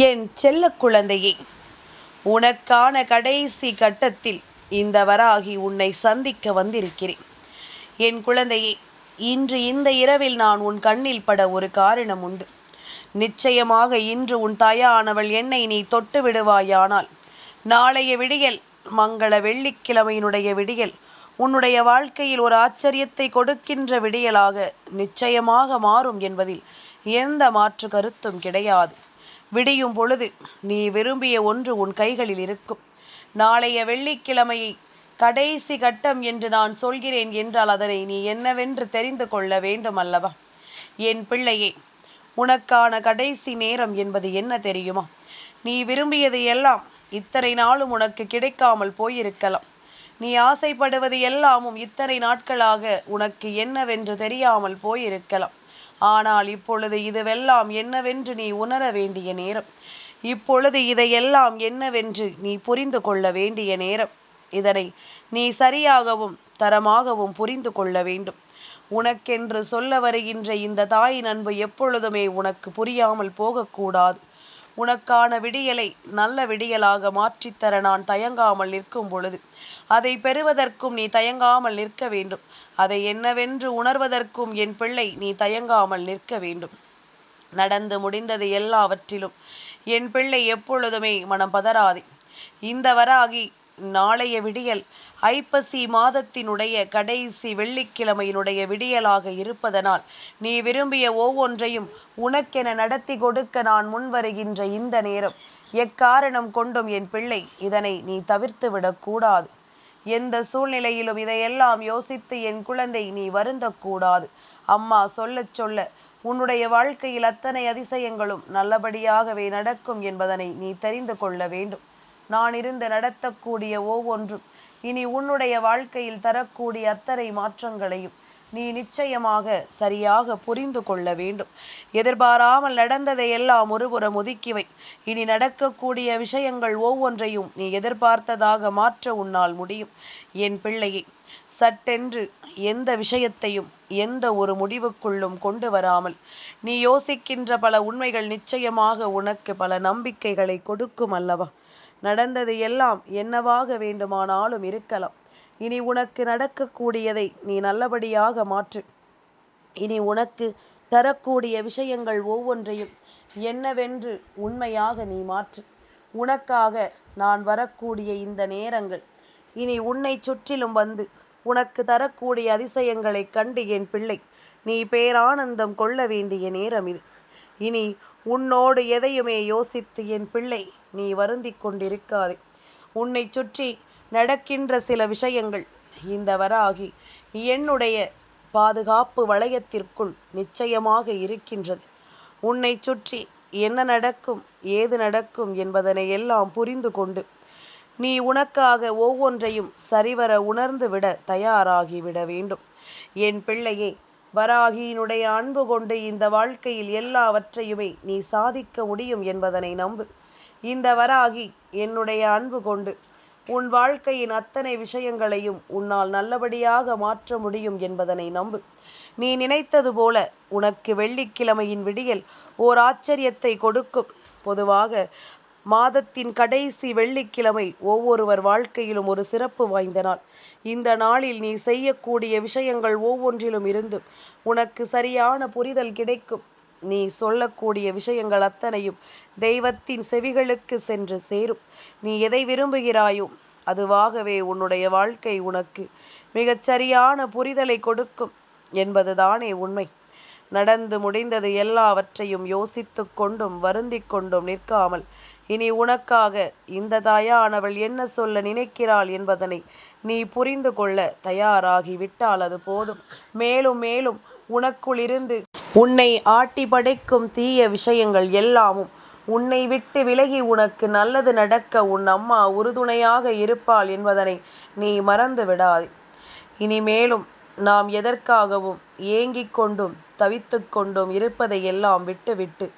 என் செல்ல குழந்தையே உனக்கான கடைசி கட்டத்தில் இந்த வராகி உன்னை சந்திக்க வந்திருக்கிறேன். என் குழந்தையே இன்று இந்த இரவில் நான் உன் கண்ணில் பட ஒரு காரணம் உண்டு. நிச்சயமாக இன்று உன் தாயானவள் என்னை நீ தொட்டு விடுவாயானால் நாளைய விடியல் மங்கள வெள்ளிக்கிழமையினுடைய விடியல் உன்னுடைய வாழ்க்கையில் ஒரு ஆச்சரியத்தை கொடுக்கின்ற விடியலாக நிச்சயமாக மாறும் என்பதில் எந்த மாற்று கருத்தும் கிடையாது. விடியும் பொழுது நீ விரும்பிய ஒன்று உன் கைகளில் இருக்கும். நாளைய வெள்ளிக்கிழமையை கடைசி கட்டம் என்று நான் சொல்கிறேன் என்றால் அதனை நீ என்னவென்று தெரிந்து கொள்ள வேண்டும் அல்லவா என் பிள்ளையே உனக்கான கடைசி நேரம் என்பது என்ன தெரியுமா? நீ விரும்பியது எல்லாம் இத்தனை நாளும் உனக்கு கிடைக்காமல் போயிருக்கலாம். நீ ஆசைப்படுவது எல்லாமும் இத்தனை நாட்களாக உனக்கு என்னவென்று தெரியாமல் போயிருக்கலாம். ஆனால் இப்பொழுது இதுவெல்லாம் என்னவென்று நீ உணர வேண்டிய நேரம். இப்பொழுது இதையெல்லாம் என்னவென்று நீ புரிந்து கொள்ள வேண்டிய நேரம். இதனை நீ சரியாகவும் தரமாகவும் புரிந்து கொள்ள வேண்டும். உனக்கென்று சொல்ல வருகின்ற இந்த தாயின் அன்பு எப்பொழுதுமே உனக்கு புரியாமல் போகக்கூடாது. உனக்கான விடியலை நல்ல விடியலாக மாற்றித்தர நான் தயங்காமல் நிற்கும் பொழுது. அதை பெறுவதற்கும் நீ தயங்காமல் நிற்க வேண்டும். அதை என்னவென்று உணர்வதற்கும் என் பிள்ளை நீ தயங்காமல் நிற்க வேண்டும். நடந்து முடிந்தது எல்லாவற்றிலும் என் பிள்ளை எப்பொழுதுமே மனம் பதறாதே. இந்த வராகி நாளைய விடியல் ஐப்பசி மாதத்தினுடைய கடைசி வெள்ளிக்கிழமையினுடைய விடியலாக இருப்பதனால் நீ விரும்பிய ஒவ்வொன்றையும் உனக்கென நடத்தி கொடுக்க நான் முன்வருகின்ற இந்த நேரம் எக்காரணம் கொண்டும் என் பிள்ளை இதனை நீ தவிர்த்து விடக்கூடாது எந்த சூழ்நிலையிலும் இதையெல்லாம் யோசித்து என் குழந்தை நீ வருந்தக்கூடாது. அம்மா சொல்லச் சொல்ல உன்னுடைய வாழ்க்கையில் அத்தனை அதிசயங்களும் நல்லபடியாகவே நடக்கும் என்பதனை நீ தெரிந்து கொள்ள வேண்டும். நான் இருந்து நடத்தக்கூடிய ஒவ்வொன்றும் இனி உன்னுடைய வாழ்க்கையில் தரக்கூடிய அத்தனை மாற்றங்களையும் நீ நிச்சயமாக சரியாக புரிந்து கொள்ள வேண்டும். எதிர்பாராமல் நடந்ததை எல்லாம் ஒருபுறம் ஒதுக்கிவை இனி நடக்கக்கூடிய விஷயங்கள் ஒவ்வொன்றையும் நீ எதிர்பார்த்ததாக மாற்ற உன்னால் முடியும். என் பிள்ளையை சட்டென்று எந்த விஷயத்தையும் எந்த ஒரு முடிவுக்குள்ளும் கொண்டு வராமல் நீ யோசிக்கின்ற பல உண்மைகள் நிச்சயமாக உனக்கு பல நம்பிக்கைகளை கொடுக்கும் அல்லவா? நடந்தது எல்லாம் என்னவாக வேண்டுமானாலும் இருக்கலாம். இனி உனக்கு நடக்கக்கூடியதை நீ நல்லபடியாக மாற்று. இனி உனக்கு தரக்கூடிய விஷயங்கள் ஒவ்வொன்றையும் என்னவென்று உண்மையாக நீ மாற்று. உனக்காக நான் வரக்கூடிய இந்த நேரங்கள் இனி உன்னை சுற்றிலும் வந்து உனக்கு தரக்கூடிய அதிசயங்களைக் கண்டு என் பிள்ளை நீ பேரானந்தம் கொள்ள வேண்டிய நேரம் இது. இனி உன்னோடு எதையுமே யோசித்து என் பிள்ளை நீ வருந்திக் கொண்டிருக்காதே. உன்னை சுற்றி நடக்கின்ற சில விஷயங்கள் இந்த வராகி என்னுடைய பாதுகாப்பு வளையத்திற்குள் நிச்சயமாக இருக்கின்றது. உன்னை சுற்றி என்ன நடக்கும் ஏது நடக்கும் என்பதனை எல்லாம் புரிந்து கொண்டு நீ உனக்காக ஒவ்வொன்றையும் சரிவர உணர்ந்து விட தயாராகிவிட வேண்டும். என் பிள்ளையே வராகியினுடைய அன்பு கொண்டு இந்த வாழ்க்கையில் எல்லாவற்றையுமே நீ சாதிக்க முடியும் என்பதனை நம்பு. இந்த வராகி என்னுடைய அன்பு கொண்டு உன் வாழ்க்கையின் அத்தனை விஷயங்களையும் உன்னால் நல்லபடியாக மாற்ற முடியும் என்பதனை நம்பு. நீ நினைத்தது போல உனக்கு வெள்ளிக்கிழமையின் விடியல் ஓர் ஆச்சரியத்தை கொடுக்கும். பொதுவாக மாதத்தின் கடைசி வெள்ளிக்கிழமை ஒவ்வொருவர் வாழ்க்கையிலும் ஒரு சிறப்பு வாய்ந்த நாள். இந்த நாளில் நீ செய்யக்கூடிய விஷயங்கள் ஒவ்வொன்றிலும் இருந்து உனக்கு சரியான புரிதல் கிடைக்கும். நீ சொல்லக்கூடிய விஷயங்கள் அத்தனையும் தெய்வத்தின் செவிகளுக்கு சென்று சேரும். நீ எதை விரும்புகிறாயோ அதுவாகவே உன்னுடைய வாழ்க்கை உனக்கு மிகச்சரியான புரிதலை கொடுக்கும் என்பதுதானே உண்மை. நடந்து முடிந்தது எல்லாவற்றையும் யோசித்து கொண்டும் வருந்தி கொண்டும் நிற்காமல் இனி உனக்காக இந்த தாயானவள் என்ன சொல்ல நினைக்கிறாள் என்பதனை நீ புரிந்து கொள்ள தயாராகி விட்டால் அது போதும். மேலும் மேலும் உனக்குள் இருந்து உன்னை ஆட்டி படைக்கும் தீய விஷயங்கள் எல்லாமும் உன்னை விட்டு விலகி உனக்கு நல்லது நடக்க உன் அம்மா உறுதுணையாக இருப்பாள் என்பதனை நீ மறந்து விடாதே. இனிமேலும் நாம் எதற்காகவும் ஏங்கிக் கொண்டும் தவித்து கொண்டும் இருப்பதை எல்லாம் விட்டுவிட்டு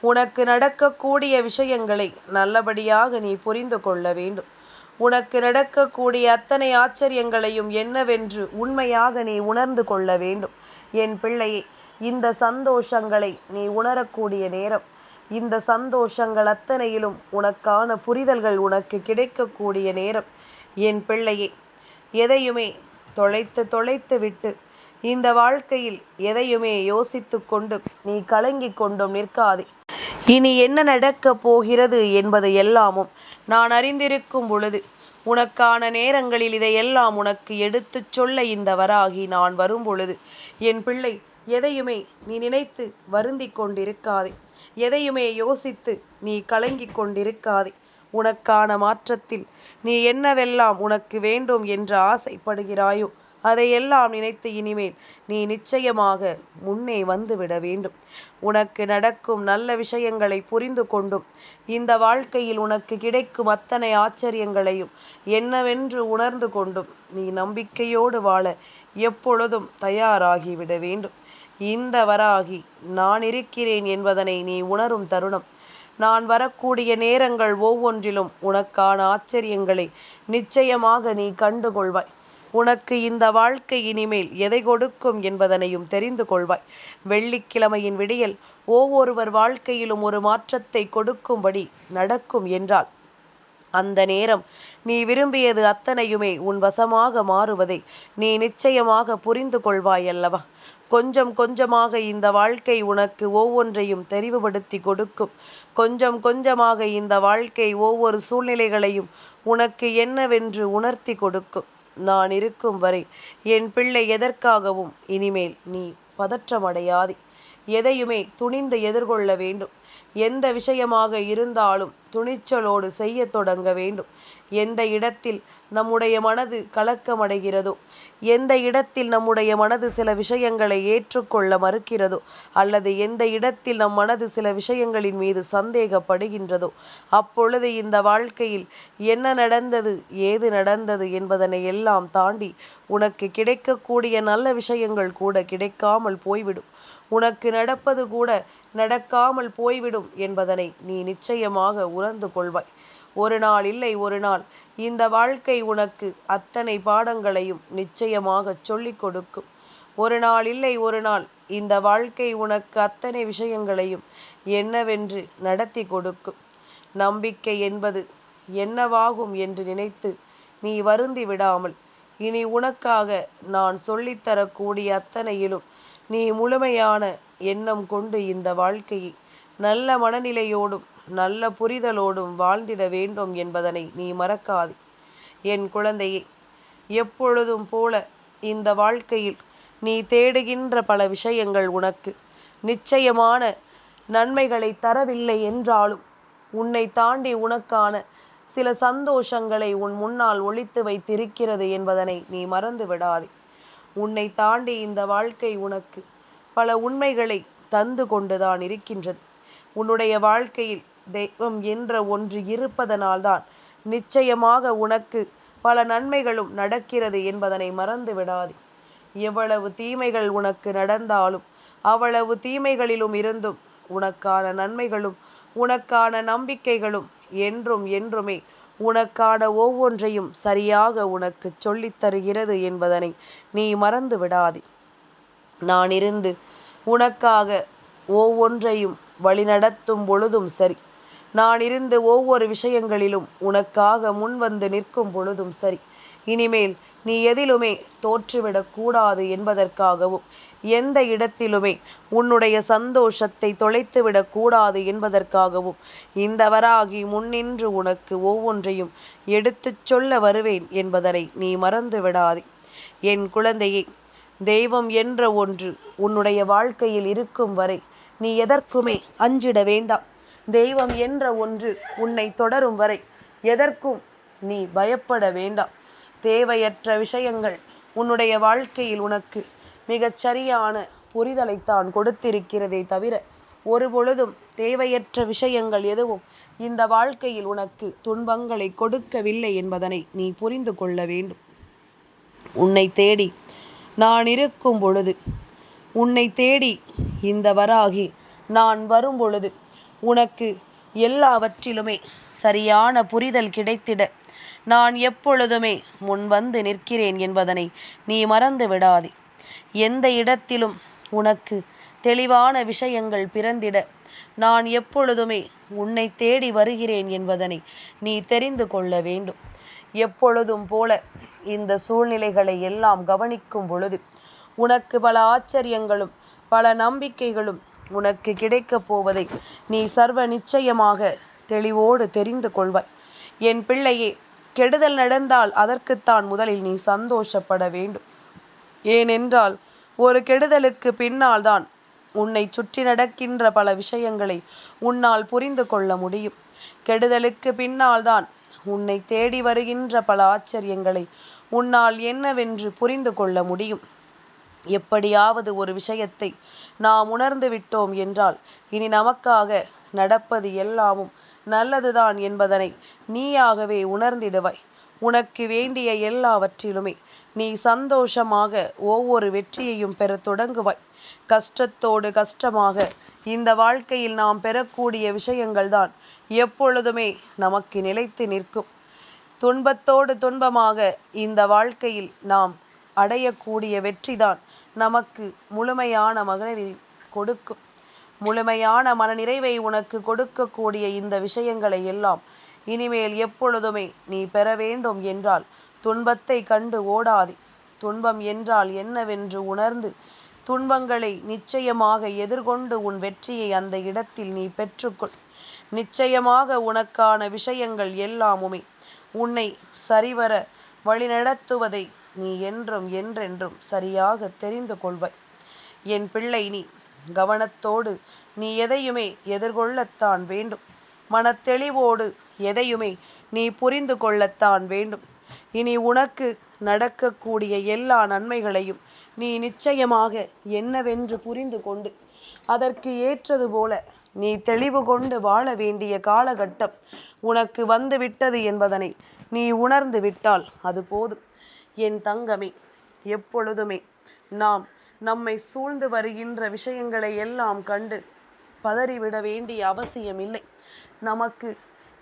உனக்கு நடக்கக்கூடிய விஷயங்களை நல்லபடியாக நீ புரிந்து கொள்ள வேண்டும். உனக்கு நடக்கக்கூடிய அத்தனை ஆச்சரியங்களையும் என்னவென்று உண்மையாக நீ உணர்ந்து கொள்ள வேண்டும். என் பிள்ளையை இந்த சந்தோஷங்களை நீ உணரக்கூடிய நேரம் இந்த சந்தோஷங்கள் அத்தனையிலும் உனக்கான புரிதல்கள் உனக்கு கிடைக்கக்கூடிய நேரம். என் பிள்ளையே எதையுமே தொலைத்து தொலைத்து விட்டு இந்த வாழ்க்கையில் எதையுமே யோசித்து கொண்டு நீ கலங்கி கொண்டும் நிற்காதே. இனி என்ன நடக்கப் போகிறது என்பது எல்லாமும் நான் அறிந்திருக்கும் பொழுது உனக்கான நேரங்களில் இதையெல்லாம் உனக்கு எடுத்துச் சொல்ல இந்த வராகி நான் வரும் பொழுது என் பிள்ளை எதையுமே நீ நினைத்து வருந்தி கொண்டிருக்காதே. எதையுமே யோசித்து நீ கலங்கி கொண்டிருக்காதே. உனக்கான மாற்றத்தில் நீ என்னவெல்லாம் உனக்கு வேண்டும் என்று ஆசைப்படுகிறாயோ அதையெல்லாம் நினைத்து இனிமேல் நீ நிச்சயமாக முன்னே வந்துவிட வேண்டும். உனக்கு நடக்கும் நல்ல விஷயங்களை புரிந்து கொண்டும் இந்த வாழ்க்கையில் உனக்கு கிடைக்கும் அத்தனை ஆச்சரியங்களையும் என்னவென்று உணர்ந்து கொண்டும் நீ நம்பிக்கையோடு வாழ எப்பொழுதும் தயாராகிவிட வேண்டும். இந்த வராகி நான் இருக்கிறேன் என்பதனை நீ உணரும் தருணம். நான் வரக்கூடிய நேரங்கள் ஒவ்வொன்றிலும் உனக்கான ஆச்சரியங்களை நிச்சயமாக நீ கண்டுகொள்வாய். உனக்கு இந்த வாழ்க்கை இனிமேல் எதை கொடுக்கும் என்பதனையும் தெரிந்து கொள்வாய். வெள்ளிக்கிழமையின் விடியல் ஒவ்வொருவர் வாழ்க்கையிலும் ஒரு மாற்றத்தை கொடுக்கும்படி நடக்கும் என்றால் அந்த நேரம் நீ விரும்பியது அத்தனையுமே உன் வசமாக மாறுவதை நீ நிச்சயமாக புரிந்து கொள்வாய் அல்லவா கொஞ்சம் கொஞ்சமாக இந்த வாழ்க்கை உனக்கு ஒவ்வொன்றையும் தெரிவுபடுத்தி கொடுக்கும். கொஞ்சம் கொஞ்சமாக இந்த வாழ்க்கை ஒவ்வொரு சூழ்நிலைகளையும் உனக்கு என்னவென்று உணர்த்தி கொடுக்கும். நான் இருக்கும் வரை என் பிள்ளை எதற்காகவும் இனிமேல் நீ பதற்றமடையாதே. எதையுமே துணிந்து எதிர்கொள்ள வேண்டும். எந்த விஷயமாக இருந்தாலும் துணிச்சலோடு செய்ய தொடங்க வேண்டும். எந்த இடத்தில் நம்முடைய மனது கலக்கமடைகிறதோ? எந்த இடத்தில் நம்முடைய மனது சில விஷயங்களை ஏற்றுக்கொள்ள மறுக்கிறதோ? அல்லது எந்த இடத்தில் நம் மனது சில விஷயங்களின் மீது சந்தேகப்படுகின்றதோ? அப்பொழுது இந்த வாழ்க்கையில் என்ன நடந்தது ஏது நடந்தது என்பதனை எல்லாம் தாண்டி உனக்கு கிடைக்கக்கூடிய நல்ல விஷயங்கள் கூட கிடைக்காமல் போய்விடும். உனக்கு நடப்பது கூட நடக்காமல் போய்விடும் என்பதனை நீ நிச்சயமாக உணர்ந்து கொள்வாய். ஒரு நாள் இல்லை ஒரு நாள். இந்த வாழ்க்கை உனக்கு அத்தனை பாடங்களையும் நிச்சயமாக சொல்லிக் கொடுக்கும். ஒரு நாள் இல்லை ஒரு நாள். இந்த வாழ்க்கை உனக்கு அத்தனை விஷயங்களையும் என்னவென்று நடத்தி கொடுக்கும். நம்பிக்கை என்பது என்னவாகும் என்று நினைத்து நீ வருந்தி விடாமல் இனி உனக்காக நான் சொல்லித்தரக்கூடிய அத்தனையிலும் நீ முழுமையான எண்ணம் கொண்டு இந்த வாழ்க்கையை நல்ல மனநிலையோடும் நல்ல புரிதலோடும் வாழ்ந்திட வேண்டும் என்பதனை நீ மறக்காதே. என் குழந்தையே எப்பொழுதும் போல இந்த வாழ்க்கையில் நீ தேடுகின்ற பல விஷயங்கள் உனக்கு நிச்சயமான நன்மைகளை தரவில்லை என்றாலும் உன்னை தாண்டி உனக்கான சில சந்தோஷங்களை உன் முன்னால் ஒழித்து வைத்திருக்கிறது என்பதனை நீ மறந்து விடாதே. உன்னை தாண்டி இந்த வாழ்க்கை உனக்கு பல உண்மைகளை தந்து கொண்டுதான் இருக்கின்றது. உன்னுடைய வாழ்க்கையில் தெய்வம் என்ற ஒன்று இருப்பதனால்தான் நிச்சயமாக உனக்கு பல நன்மைகளும் நடக்கிறது என்பதனை மறந்து விடாதே எவ்வளவு தீமைகள் உனக்கு நடந்தாலும் அவ்வளவு தீமைகளிலும் இருந்தும் உனக்கான நன்மைகளும் உனக்கான நம்பிக்கைகளும் என்றும் என்றுமே உனக்கான ஒவ்வொன்றையும் சரியாக உனக்கு சொல்லித் தருகிறது என்பதனை நீ மறந்து விடாதே நான் இருந்து உனக்காக ஒவ்வொன்றையும் வழிநடத்தும் பொழுதும் சரி நான் இருந்து ஒவ்வொரு விஷயங்களிலும் உனக்காக முன்வந்து நிற்கும் பொழுதும் சரி. இனிமேல் நீ எதிலுமே தோற்றுவிடக்கூடாது என்பதற்காகவும் எந்த இடத்திலுமே உன்னுடைய சந்தோஷத்தை தொலைத்துவிடக்கூடாது என்பதற்காகவும் இந்த வராகி முன்னின்று உனக்கு ஒவ்வொன்றையும் எடுத்துச் சொல்ல வருவேன் என்பதனை நீ மறந்து விடாதே. என் குழந்தையே தெய்வம் என்ற ஒன்று உன்னுடைய வாழ்க்கையில் இருக்கும் வரை நீ எதற்குமே அஞ்சிட வேண்டாம். தெய்வம் என்ற ஒன்று உன்னை தொடரும் வரை எதற்கும் நீ பயப்பட வேண்டாம். தேவையற்ற விஷயங்கள் உன்னுடைய வாழ்க்கையில் உனக்கு மிகச் சரியான புரிதலைத்தான் கொடுத்திருக்கிறதே தவிர ஒரு பொழுதும் தேவையற்ற விஷயங்கள் எதுவும் இந்த வாழ்க்கையில் உனக்கு துன்பங்களை கொடுக்கவில்லை என்பதனை நீ புரிந்து கொள்ள வேண்டும். உன்னை தேடி நான் இருக்கும் பொழுது உன்னை தேடி இந்த வராகி நான் வரும் பொழுது உனக்கு எல்லாவற்றிலுமே சரியான புரிதல் கிடைத்திட. நான் எப்பொழுதுமே முன் வந்து நிற்கிறேன் என்பதனை நீ மறந்து விடாதே. எந்த இடத்திலும் உனக்கு தெளிவான விஷயங்கள் பிறந்திட. நான் எப்பொழுதுமே உன்னை தேடி வருகிறேன் என்பதனை நீ தெரிந்து கொள்ள வேண்டும். எப்பொழுதும் போல இந்த சூழ்நிலைகளை எல்லாம் கவனிக்கும் பொழுது உனக்கு பல ஆச்சரியங்களும் பல நம்பிக்கைகளும் உனக்கு கிடைக்கப் போவதை நீ சர்வ நிச்சயமாக தெளிவோடு தெரிந்து கொள்வாய். என் பிள்ளையே கெடுதல் நடந்தால் அதற்குத்தான் முதலில் நீ சந்தோஷப்பட வேண்டும். ஏனென்றால் ஒரு கெடுதலுக்கு பின்னால் தான் உன்னை சுற்றி நடக்கின்ற பல விஷயங்களை உன்னால் புரிந்து கொள்ள முடியும். கெடுதலுக்கு பின்னால் தான் உன்னை தேடி வருகின்ற பல ஆச்சரியங்களை உன்னால் என்னவென்று புரிந்து கொள்ள முடியும். எப்படியாவது ஒரு விஷயத்தை நாம் உணர்ந்து விட்டோம் என்றால் இனி நமக்காக நடப்பது எல்லாமும் நல்லதுதான் என்பதனை நீயாகவே உணர்ந்திடுவாய். உனக்கு வேண்டிய எல்லாவற்றிலுமே நீ சந்தோஷமாக ஒவ்வொரு வெற்றியையும் பெற தொடங்குவாய். கஷ்டத்தோடு கஷ்டமாக இந்த வாழ்க்கையில் நாம் பெறக்கூடிய விஷயங்கள்தான் எப்பொழுதுமே நமக்கு நிலைத்து நிற்கும். துன்பத்தோடு துன்பமாக இந்த வாழ்க்கையில் நாம் அடையக்கூடிய வெற்றிதான் நமக்கு முழுமையான மகிழ்வை கொடுக்கும். முழுமையான மனநிறைவை உனக்கு கொடுக்கக்கூடிய இந்த விஷயங்களை எல்லாம் இனிமேல் எப்பொழுதுமே நீ பெற வேண்டும் என்றால் துன்பத்தை கண்டு ஓடாதே. துன்பம் என்றால் என்னவென்று உணர்ந்து துன்பங்களை நிச்சயமாக எதிர்கொண்டு உன் வெற்றியை அந்த இடத்தில் நீ பெற்றுக்கொள். நிச்சயமாக உனக்கான விஷயங்கள் எல்லாமுமே உன்னை சரிவர வழிநடத்துவதை நீ என்றும் என்றென்றும் சரியாக தெரிந்து கொள்வாய். என் பிள்ளை நீ கவனத்தோடு நீ எதையுமே எதிர்கொள்ளத்தான் வேண்டும். மனத்தெளிவோடு எதையுமே நீ புரிந்து கொள்ளத்தான் வேண்டும். இனி உனக்கு நடக்கக்கூடிய எல்லா நன்மைகளையும் நீ நிச்சயமாக என்னவென்று புரிந்து கொண்டு அதற்கு ஏற்றது போல நீ தெளிவு கொண்டு வாழ வேண்டிய காலகட்டம் உனக்கு வந்து விட்டது என்பதனை நீ உணர்ந்து விட்டால் அது போதும். என் தங்கமே எப்பொழுதுமே நாம் நம்மை சூழ்ந்து வருகின்ற விஷயங்களை எல்லாம் கண்டு பதறிவிட வேண்டிய அவசியம் இல்லை நமக்கு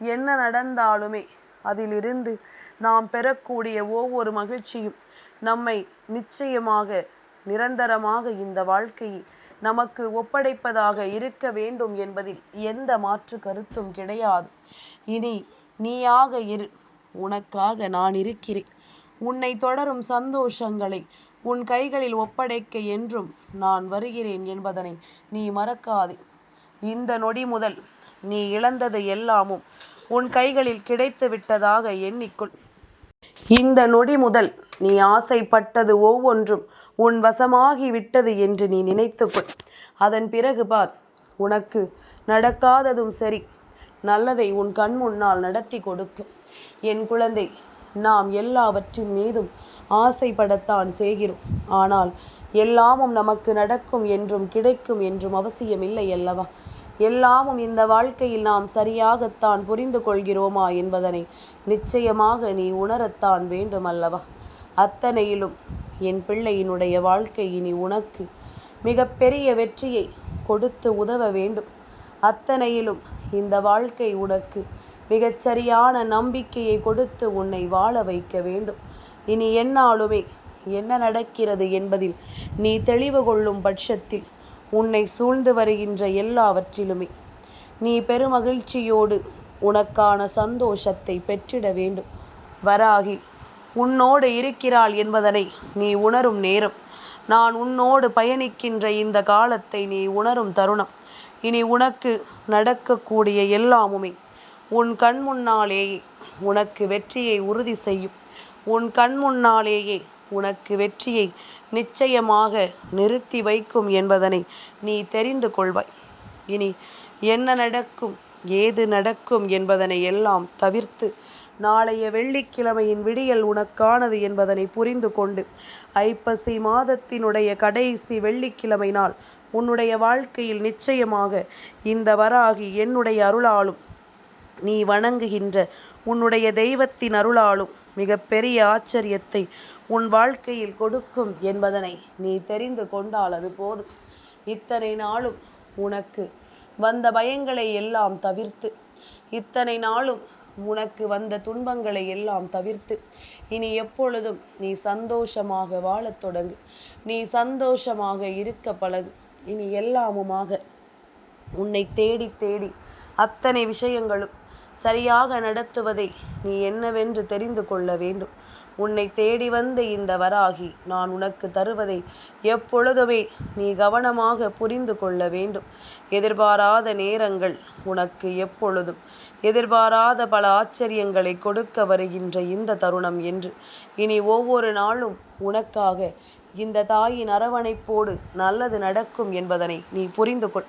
என்ன நடந்தாலுமே அதிலிருந்து நாம் பெறக்கூடிய ஒவ்வொரு மகிழ்ச்சியும் நம்மை நிச்சயமாக நிரந்தரமாக இந்த வாழ்க்கையை நமக்கு ஒப்படைப்பதாக இருக்க வேண்டும் என்பதில் எந்த மாற்று கருத்தும் கிடையாது. இனி நீயாக இரு. உனக்காக நான் இருக்கிறேன். உன்னை தொடரும் சந்தோஷங்களை உன் கைகளில் ஒப்படைக்க என்றும் நான் வருகிறேன் என்பதனை நீ மறக்காதே. இந்த நொடி முதல் நீ இழந்தது எல்லாமும் உன் கைகளில் கிடைத்து விட்டதாக எண்ணிக்கொள். இந்த நொடி முதல் நீ ஆசைப்பட்டது ஒவ்வொன்றும் உன் வசமாகி விட்டது என்று நீ நினைத்துக்கொள். அதன் பிறகு பார் உனக்கு நடக்காததும் சரி. நல்லதை உன் கண் முன்னால் நடத்தி கொடுக்கும். என் குழந்தை நாம் எல்லாவற்றின் மீதும் ஆசைப்படத்தான் செய்கிறோம். ஆனால் எல்லாமும் நமக்கு நடக்கும் என்றும் கிடைக்கும் என்றும் அவசியமில்லை அல்லவா? எல்லாமும் இந்த வாழ்க்கையில் நாம் சரியாகத்தான் புரிந்து கொள்கிறோமா என்பதனை நிச்சயமாக நீ உணரத்தான் வேண்டுமல்லவா அத்தனையிலும் என் பிள்ளையினுடைய வாழ்க்கை இனி உனக்கு மிகப்பெரிய வெற்றியை கொடுத்து உதவ வேண்டும். அத்தனையிலும் இந்த வாழ்க்கை உனக்கு மிகச்சரியான நம்பிக்கையை கொடுத்து உன்னை வாழ வைக்க வேண்டும். இனி என்னாலுமே என்ன நடக்கிறது என்பதில் நீ தெளிவு கொள்ளும் பட்சத்தில் உன்னை சூழ்ந்து வருகின்ற எல்லாவற்றிலுமே நீ பெருமகிழ்ச்சியோடு உனக்கான சந்தோஷத்தை பெற்றிட வேண்டும். வராகி உன்னோடு இருக்கிறாள் என்பதனை நீ உணரும் நேரம். நான் உன்னோடு பயணிக்கின்ற இந்த காலத்தை நீ உணரும் தருணம். இனி உனக்கு நடக்கக்கூடிய எல்லாமுமே உன் கண் முன்னாலேயே உனக்கு வெற்றியை உறுதி செய்யும். உன் கண் முன்னாலேயே உனக்கு வெற்றியை நிச்சயமாக நிறுத்தி வைக்கும் என்பதனை நீ தெரிந்து கொள்வாய். இனி என்ன நடக்கும் ஏது நடக்கும் என்பதனை எல்லாம் தவிர்த்து நாளைய வெள்ளிக்கிழமையின் விடியல் உனக்கானது என்பதனை புரிந்து கொண்டு ஐப்பசி மாதத்தினுடைய கடைசி வெள்ளிக்கிழமை நாள் உன்னுடைய வாழ்க்கையில் நிச்சயமாக இந்த வராகி என்னுடைய அருளாலும் நீ வணங்குகின்ற உன்னுடைய தெய்வத்தின் அருளாலும் மிகப்பெரிய ஆச்சரியத்தை உன் வாழ்க்கையில் கொடுக்கும் என்பதனை நீ தெரிந்து கொண்டால் அது போதும். இத்தனை நாளும் உனக்கு வந்த பயங்களை எல்லாம் தவிர்த்து இத்தனை நாளும் உனக்கு வந்த துன்பங்களை எல்லாம் தவிர்த்து இனி எப்பொழுதும் நீ சந்தோஷமாக வாழத் தொடங்கு. நீ சந்தோஷமாக இருக்க பழகு. இனி எல்லாமுமாக உன்னை தேடி தேடி அத்தனை விஷயங்களும் சரியாக நடத்துவதை நீ என்னவென்று தெரிந்து கொள்ள வேண்டும். உன்னை தேடி வந்த இந்த வராகி நான் உனக்கு தருவதை எப்பொழுதுமே நீ கவனமாக புரிந்து கொள்ள வேண்டும். எதிர்பாராத நேரங்கள் உனக்கு எப்பொழுதும் எதிர்பாராத பல ஆச்சரியங்களை கொடுக்க வருகின்ற இந்த தருணம் என்று. இனி ஒவ்வொரு நாளும் உனக்காக இந்த தாயின் அரவணைப்போடு நல்லது நடக்கும் என்பதனை நீ புரிந்து கொள்.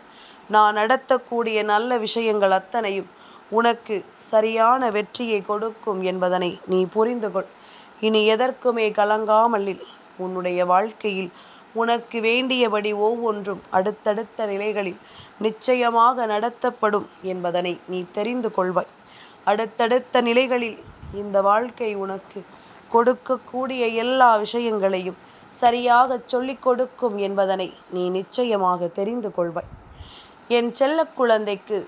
நான் நடத்தக்கூடிய நல்ல விஷயங்கள் அத்தனையும் உனக்கு சரியான வெற்றியை கொடுக்கும் என்பதனை நீ புரிந்து கொள். இனி எதற்குமே கலங்காமல் உன்னுடைய வாழ்க்கையில் உனக்கு வேண்டியபடி ஒவ்வொன்றும் அடுத்தடுத்த நிலைகளில் நிச்சயமாக நடத்தப்படும் என்பதனை நீ தெரிந்து கொள்வாய். அடுத்தடுத்த நிலைகளில் இந்த வாழ்க்கை உனக்கு கொடுக்கக்கூடிய எல்லா விஷயங்களையும் சரியாக சொல்லிக் கொடுக்கும் என்பதனை நீ நிச்சயமாக தெரிந்து கொள்வாய். என் செல்ல குழந்தைக்கு